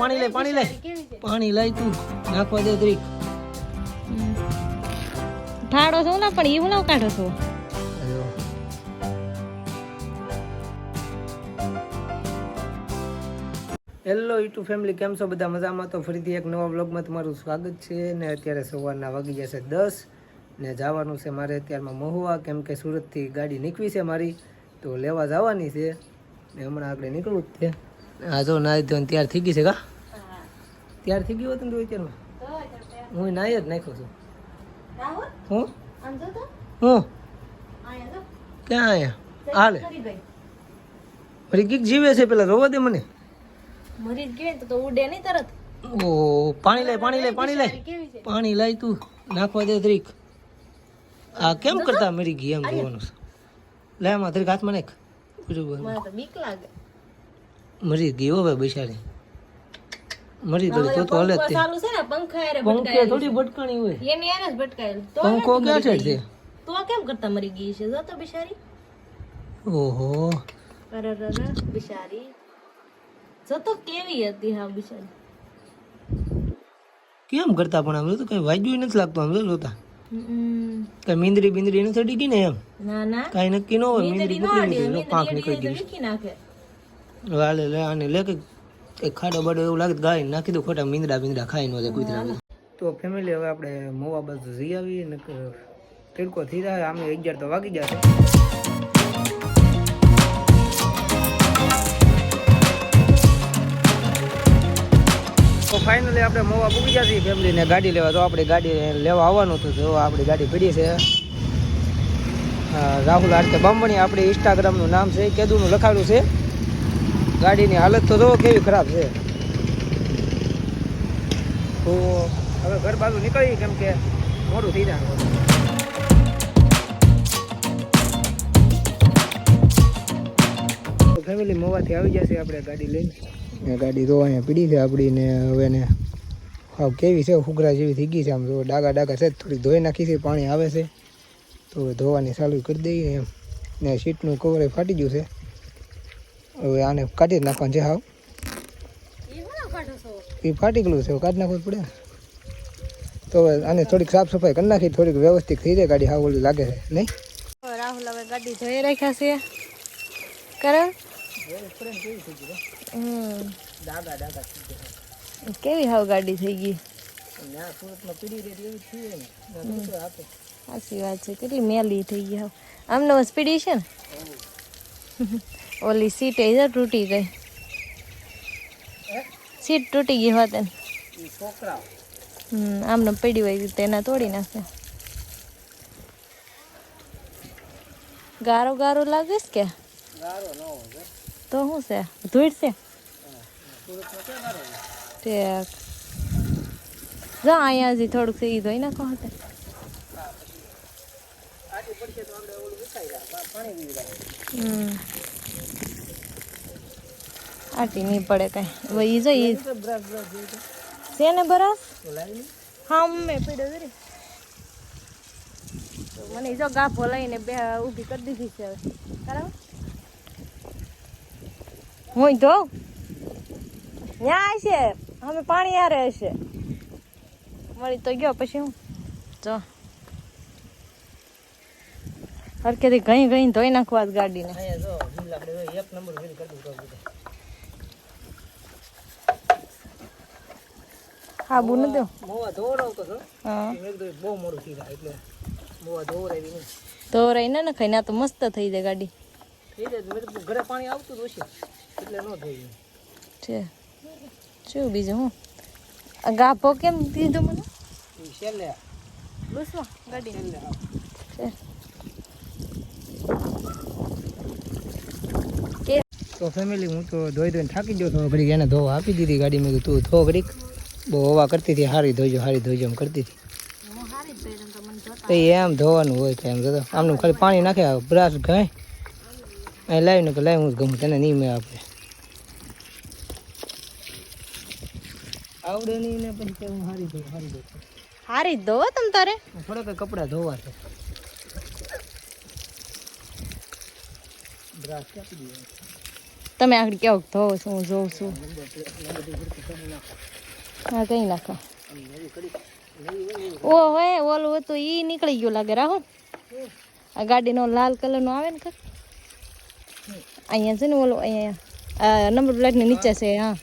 પાણી લે પાણી લે. પાણી લઈ તું. નાખવા દે દ્રીક. ફાડો છો ના પણ એવું ના કાઢો છો? હેલો યુટ્યુબ ફેમિલી કેમ છો બધા? મજામાં? તો ફરીથી એક નવા બ્લોગમાં તમારું સ્વાગત છે ને અત્યારે સવારના વાગી જશે દસ ને જવાનું છે મારે અત્યારમાં મહુવા કેમ કે સુરતથી ગાડી નીકળી છે મારી તો લેવા જવાની છે ને હમણાં આપણે નીકળવું જ છે. આ જો નાઈ ધોઈને તૈયાર થઈ ગઈ છે કા? તૈયાર થઈ ગયું હતું ને તો અત્યારમાં હું નાઈ જ નાખ્યો છું. હું. હું? ક્યાં આયા હાલે. મરી કીક જીવે છે પેલા રોવા દે મને. મરી જ તો ઉડે નહીં તરત. ઓ પાણી લે પાણી લે પાણી લે પાણી લાય તું. નાખવા દે ત્રીક આ કેમ કરતા મરી ગઈ એમ જોવાનું છે? લે માં ત્રીક હાથમાં નાખ. તો બીક લાગે. મરી ગયો હવે બિચારી. મરી ગઈ તો તો હલે તે. ચાલુ છે ને? પંખા એરે ભટકાય થોડી ભટકાણી હોય. એને એને જ ભટકાયેલું. તો પંખો ક્યાં છે તે? તો કેમ કરતા મરી ગઈ છે? જો તો બિચારી. ઓહો. અરે બિચારી. જો તો કેવી હતી હા બિચારી. કેમ કરતા પણ આમ? તો કઈ વાગ્યું નથી લાગતું આમ જોતા. કઈ મીંદડી બિંદડી નથી અડી ગઈ ને એમ? ના ના. કઈ નક્કી ન હોય નો પકડી લીધી. પાંખ નીકળી ગઈ. નાખે. વાલે લે આને લે કે એક ખાડો બાડો એવું લાગે ગાય નાખી દો ખોટા મીંદડા મીંદડા ખાઈ ન જાય કૂતરા તો ફેમિલી હવે આપણે મોવા બાજુ જઈ આવીએ ને તિડકો થઈ જાય આમે અગિયાર તો વાગી જશે. તો ફાઇનલી આપણે મોવા પૂગી જશે ફેમિલીને ગાડી લેવા. તો આપણે ગાડી લેવા આવવાનું હતું, તો આપણી ગાડી પડી છે. રાહુલ આરકે બામણી, આપણે ઇન્સ્ટાગ્રામનું નામ છે, કેદુનું લખાડ્યું છે. ગાડીની હાલત તો જો કેવી ખરાબ છે. તો હવે ઘર બાજુ નીકળી કેમ કે મોડું થઈ જાય. ફેમિલી મોવાથી આવી જશે આપણે ગાડી લઈને. ગાડી તો અહીંયા પીડી છે આપણી ને હવે ને હાવ કેવી છે ફુગરા જેવી થઈ ગઈ છે આમ ડાગા ડાગા છે, થોડી ધોઈ નાખી છે, પાણી આવે છે. તો ધોવાની ચાલુ કરી દઈએ એમ. ને સીટનું કવર ફાટી ગયું છે. હવે આને કાઢી જ નાખવાનું છે હાવ. એ હું ના કાઢો છો એ ફાટી ગયેલું છે હવે કાઢી નાખવું જ પડે ને. તો હવે આને થોડીક સાફ સફાઈ કરી નાખી, થોડીક વ્યવસ્થિત થઈ જાય ગાડી, હાવ ઓલી લાગે છે, નહીં? હવે રાહુલ હવે ગાડી ધોઈ રાખ્યા છે. કરે હમ. ડાગા ડાગા કેવી હાવ ગાડી થઈ ગઈ? ત્યાં સુરતમાં પીડી રેતી એવી થઈ ને ને આપે સાચી વાત છે, કેટલી મેલી થઈ ગઈ હાવ. આમને સ્પીડી છે ને? ઓલી સીટ એ જ તૂટી ગઈ. સીટ તૂટી ગઈ હોત. હમ આમને પડી હોય તેના તોડી નાખે. ગારો ગારો લાગે છે કે તો શું છે? ધૂળ છે? ઠીક જો અહીંયા હજી થોડુંક છે એ ધોઈ નાખો હતા હમ. આટી નહીં પડે કાંઈ. વહી ઈ જો ઈ તો બ્રશ બ્રશ છે. ને લે. હા મેં પડ્યો રે મને જો ગાભો લઈને બે ઊભી કરી દીધી છે હવે. બરાબર? હું તો ત્યાં છે અમે પાણી આરે હશે. મળી તો ગયો પછી હું. જો. હરકેથી ઘણી ઘણી ધોઈ નાખવા ગાડીને. એક નંબર કરી દીધો ન મેં બહુ મોડું થઈ જાય એટલે તો રહી ને ખાઈ ના તો મસ્ત થઈ જાય ગાડી. થઈ જાય ઘરે પાણી આવતું જ હશે. એટલે ન થઈ છે. શું બીજું હું? આ ગાભો કેમ દીધો મને? છેલ્લે. બસમાં ગાડી. છે. તો ફેમિલી હું તો ધોઈ ધોઈને થાકી ગયો તો ઘડીક એને ધોવા આપી દીધી ગાડી મેં તું ધો ઘડીક. બહુ હવા કરતી હતી હારી ધોઈજો હારી ધોઈજો એમ કરતી હતી. એ એમ ધોવાનું હોય કે એમ જતો. આમનું ખાલી પાણી નાખે બ્રાશ ગાય અહીં લાવીને કે લાવી હું જ ગમું તને નહીં મેં આપણે આવડે નહીં ને પછી હું હારી ધોઉં હારી ધોઉં. હારી હો તમ તારે? થોડાક કપડાં ધોવા છે. બ્રાશ કાપી દઈએ તમે આગળ કેવું ધોવો છો હું જોઉં છું. હા, કઈ નાખો. ઓ હોય ઓલું હતું, ઈ નીકળી ગયું લાગે રાહુલ આ ગાડીનો લાલ કલરનો આવે ને કર અહીંયા છે ને ઓલો, અહીંયા નંબર પ્લેટની નીચે છે, હા.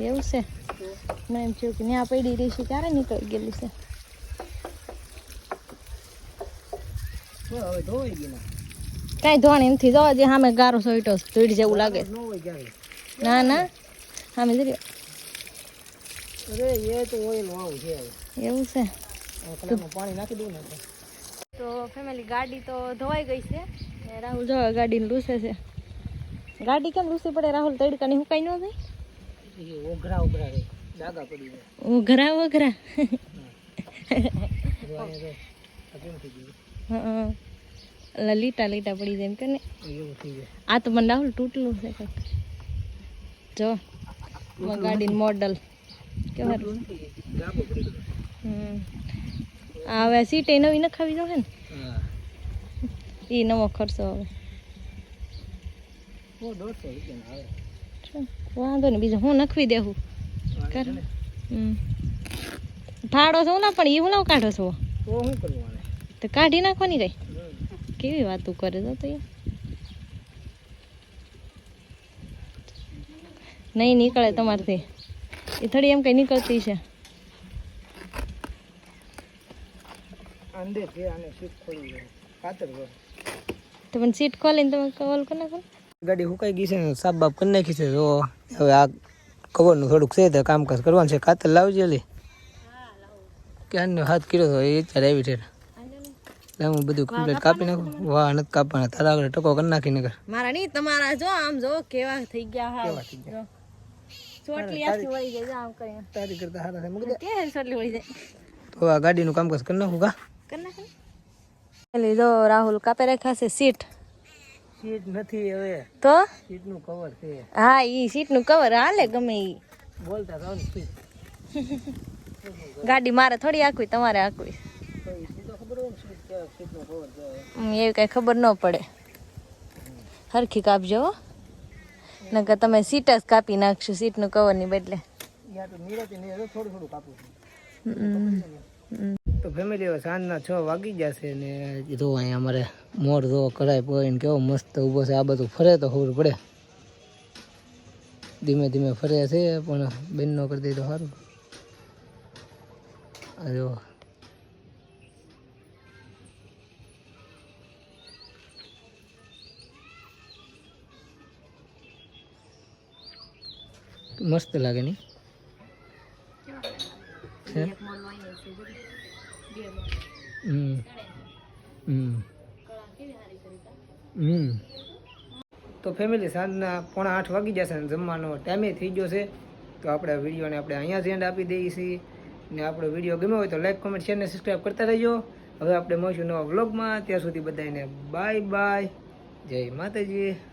એવું છે? મેં એમ થયું કે ત્યાં પડી રહી છે, ક્યારે નીકળી ગયેલું છે? કાંઈ ધોવાની નથી જો જે સામે ગારો સોઈટો ધોઈડ જેવું લાગે. ના ના. સામે જરી અરે એ તો ઓઇલ વાવ છે. એવું છે? પાણી નાખી દઉં ને તો ફેમિલી ગાડી તો ધોવાઈ ગઈ છે. રાહુલ જો ગાડી લૂસે છે. ગાડી કેમ લૂસી પડે? રાહુલ તડકાની હું કઈ ન થાય ઓઘરા ઓઘરા રે. ડાગા પડી જાય ઓઘરા ઓઘરા હા લીટા લીટા પડી જાય એમ કે ને આ તો મને રાહુલ તૂટલું છે. જો ગાડીનું મોડલ કેવા ડાબો હમ. આ દો ને? એ નવો ખર્ચો હવે. વાંધો ને બીજું હું નખવી દેવું કર. ફાડો છો ના પણ એ હું લાવ કાઢો છો તો કાઢી નાખવાની કઈ. કેવી વાતું કરે તો તો નહીં નીકળે તમારથી. એ થોડી એમ કઈ નીકળતી છે. તમને સીટ ખોલી જાય કાતર કરો તો પણ સીટ ખોલીને તમે કવલ કરી? નાખો ગાડી હુકાઈ ગઈ છે ને સાબ બાપ કરી નાખી છે. જો હવે આ કવરનું થોડુંક છે તો કામકાજ કરવાનું છે. ખાતર લાવજે લે. ક્યારનો હાથ કર્યો હતો એ અત્યારે આવી છે. હું બધું કમ્પ્લીટ કાપી નાખું? વાહ નથી કાપવાના. તારા આગળ ટકો કરી નાખી નગર મારા નહીં તમારા જો આમ જો કેવા થઈ ગયા હા કેવા થઈ ગયા? જો. ચોટલી આખી વળી જાય આમ કરીને તારી કરતા હારા છે મૂકી દે. કે ચોટલી વળી જાય. તો આ ગાડીનું કામકાજ કરી નાખું કા? કરી નાખો. ને. જો રાહુલ કાપે રાખ્યા છે સીટ. સીટ નથી હવે. તો? સીટનું કવર છે. હા ઈ સીટનું કવર હાલે ગમે ઈ. બોલતા રહો ને ગાડી મારે થોડી આખવી તમારે આખવી. ને સીટ એવી કઈ ખબર ન પડે. હરખી કાપજો હો. નકર તમે સીટ જ કાપી નાખશો સીટનું કવરની બદલે તો થોડું થોડું કાપું છું હમ. હમ. તો ફેમિલી સાંજના છ વાગી જશે ને જો અહીંયા અમારે મોર જો કઢાઈ પોઈને કેવો મસ્ત ઊભો છે આ બધું ફરે તો ખબર પડે ધીમે ધીમે ફરે છે પણ બેનનો કરી દે તો સારું જો મસ્ત લાગે નહીં? હે? હમ. હમ. હમ. તો ફેમિલી સાંજના પોણા આઠ વાગી જશે ને જમવાનો ટાઈમે થઈ ગયો છે. તો આપણે વિડીયોને આપણે અહીંયા જ એન્ડ આપી દઈએ છીએ. ને આપણો વીડિયો ગમ્યો હોય તો લાઈક કોમેન્ટ શેર ને સબસ્ક્રાઈબ કરતા રહેજો. હવે આપણે મળીશું નવા વ્લોગમાં ત્યાં સુધી બધાને બાય બાય જય માતાજી.